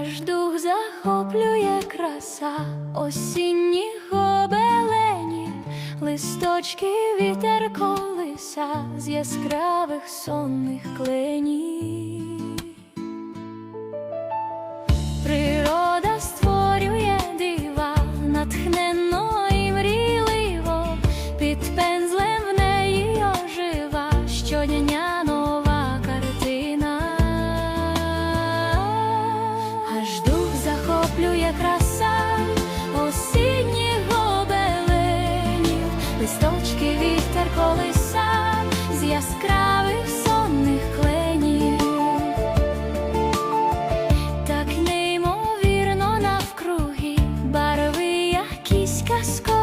аж дух захоплює краса осінніх гобелені, листочки вітер колиса з яскравих сонних кленів. є краса осінніх гобеленів, листочки вітер колеса з яскравих сонних кленів, так неймовірно навкруги, барви якісь казкові